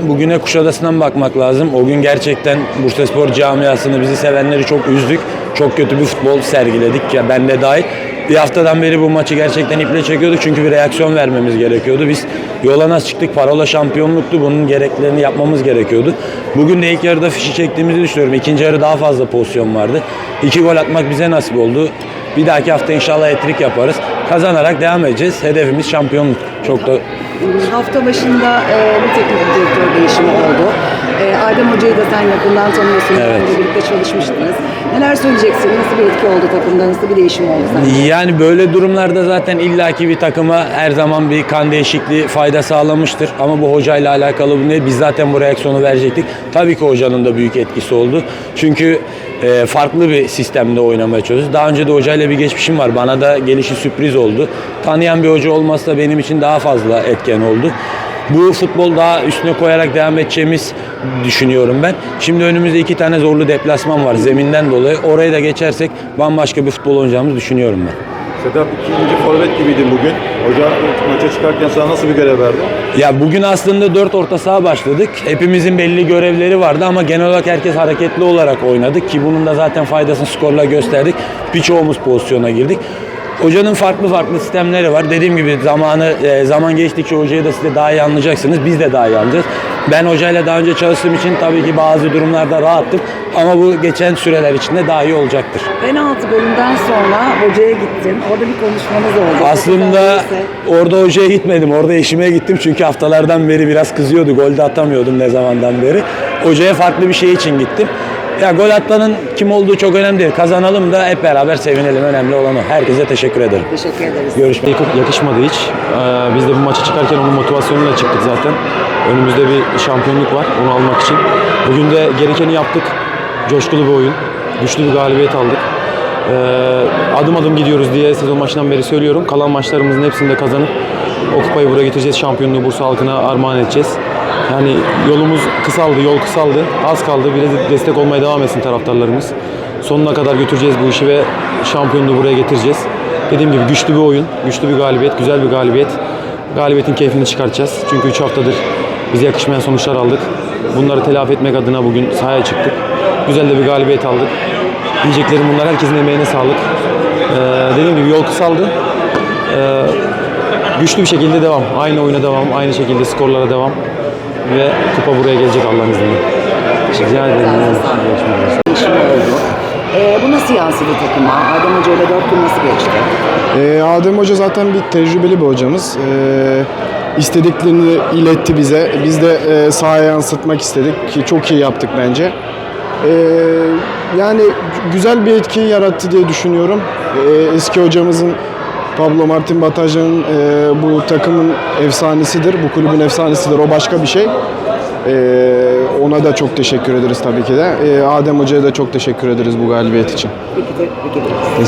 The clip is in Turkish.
Bugüne Kuşadası'ndan bakmak lazım. O gün gerçekten Bursaspor camiasını, bizi sevenleri çok üzdük. Çok kötü bir futbol sergiledik ya ben de dahil. Bir haftadan beri bu maçı gerçekten iple çekiyorduk çünkü bir reaksiyon vermemiz gerekiyordu. Biz yola nasıl çıktık? Parola şampiyonluktu. Bunun gereklerini yapmamız gerekiyordu. Bugün de ilk yarıda fişi çektiğimizi düşünüyorum. İkinci yarı daha fazla pozisyon vardı. İki gol atmak bize nasip oldu. Bir dahaki hafta inşallah etrik yaparız. Kazanarak devam edeceğiz. Hedefimiz şampiyonluk. Çok da Hafta başında e, bir teknik direktör değişimi oldu. E, Adem Hoca'yı da sen yakından tanıyorsun. Evet. Önce birlikte çalışmıştınız. Neler söyleyeceksin? Nasıl bir etki oldu takımda? Nasıl bir değişim oldu sence? Yani böyle durumlarda zaten illaki bir takıma her zaman bir kan değişikliği fayda sağlamıştır. Ama bu hocayla alakalı bu ne? Biz zaten bu reaksiyonu verecektik. Tabii ki hocanın da büyük etkisi oldu. Çünkü e, farklı bir sistemde oynamaya çalışıyoruz. Daha önce de hocayla bir geçmişim var. Bana da gelişi sürpriz oldu. Tanıyan bir hoca olması da benim için daha fazla etken oldu. Bu futbol daha üstüne koyarak devam edeceğimiz düşünüyorum ben. Şimdi önümüzde iki tane zorlu deplasman var zeminden dolayı. Orayı da geçersek bambaşka bir futbol oynayacağımızı düşünüyorum ben. Sedat ikinci forvet gibiydin bugün. Hoca maça çıkarken sana nasıl bir görev verdi? Ya bugün aslında dört orta saha başladık. Hepimizin belli görevleri vardı ama genel olarak herkes hareketli olarak oynadık ki bunun da zaten faydasını skorla gösterdik. Birçoğumuz pozisyona girdik. Hocanın farklı farklı sistemleri var. Dediğim gibi zamanı e, zaman geçtikçe hocayı da size daha iyi anlayacaksınız. Biz de daha iyi anlayacağız. Ben hocayla daha önce çalıştığım için tabii ki bazı durumlarda rahattım. Ama bu geçen süreler içinde daha iyi olacaktır. Penaltı golünden sonra hocaya gittin. Orada bir konuşmanız oldu. Aslında Neyse. orada hocaya gitmedim. Orada eşime gittim. Çünkü haftalardan beri biraz kızıyordu. Gol de atamıyordum ne zamandan beri. Hocaya farklı bir şey için gittim. Ya gol atmanın kim olduğu çok önemli değil. Kazanalım da hep beraber sevinelim. Önemli olan o. Herkese teşekkür ederim. Teşekkür ederiz. Görüşmek Yakı- yakışmadı hiç. Ee, biz de bu maça çıkarken onun motivasyonuyla çıktık zaten. Önümüzde bir şampiyonluk var onu almak için. Bugün de gerekeni yaptık. Coşkulu bir oyun. Güçlü bir galibiyet aldık. Ee, adım adım gidiyoruz diye sezon başından beri söylüyorum. Kalan maçlarımızın hepsini de kazanıp o kupayı buraya getireceğiz. Şampiyonluğu Bursa halkına armağan edeceğiz. Yani yolumuz kısaldı, yol kısaldı. Az kaldı. Bir de destek olmaya devam etsin taraftarlarımız. Sonuna kadar götüreceğiz bu işi ve şampiyonluğu buraya getireceğiz. Dediğim gibi güçlü bir oyun, güçlü bir galibiyet, güzel bir galibiyet. Galibiyetin keyfini çıkartacağız. Çünkü 3 haftadır bize yakışmayan sonuçlar aldık. Bunları telafi etmek adına bugün sahaya çıktık. Güzel de bir galibiyet aldık. Diyeceklerim bunlar. Herkesin emeğine sağlık. Ee, dediğim gibi yol kısaldı. Ee, güçlü bir şekilde devam. Aynı oyuna devam. Aynı şekilde skorlara devam. Ve kupa buraya gelecek Allah'ın izniyle. Rica ederim. Görüşmek üzere. Değişimi oldu. E, bu nasıl yansıdı takıma? Adem Hoca ile dört gün nasıl geçti? Ee, Adem Hoca zaten bir tecrübeli bir hocamız. Ee, istediklerini iletti bize. Biz de e, sahaya yansıtmak istedik ki çok iyi yaptık bence. Ee, yani güzel bir etki yarattı diye düşünüyorum. Ee, eski hocamızın Pablo Martin Bataja'nın e, bu takımın efsanesidir, bu kulübün efsanesidir. O başka bir şey. Ee, ona da çok teşekkür ederiz tabii ki de. Ee, Adem Hoca'ya da çok teşekkür ederiz bu galibiyet için. Peki, ederiz.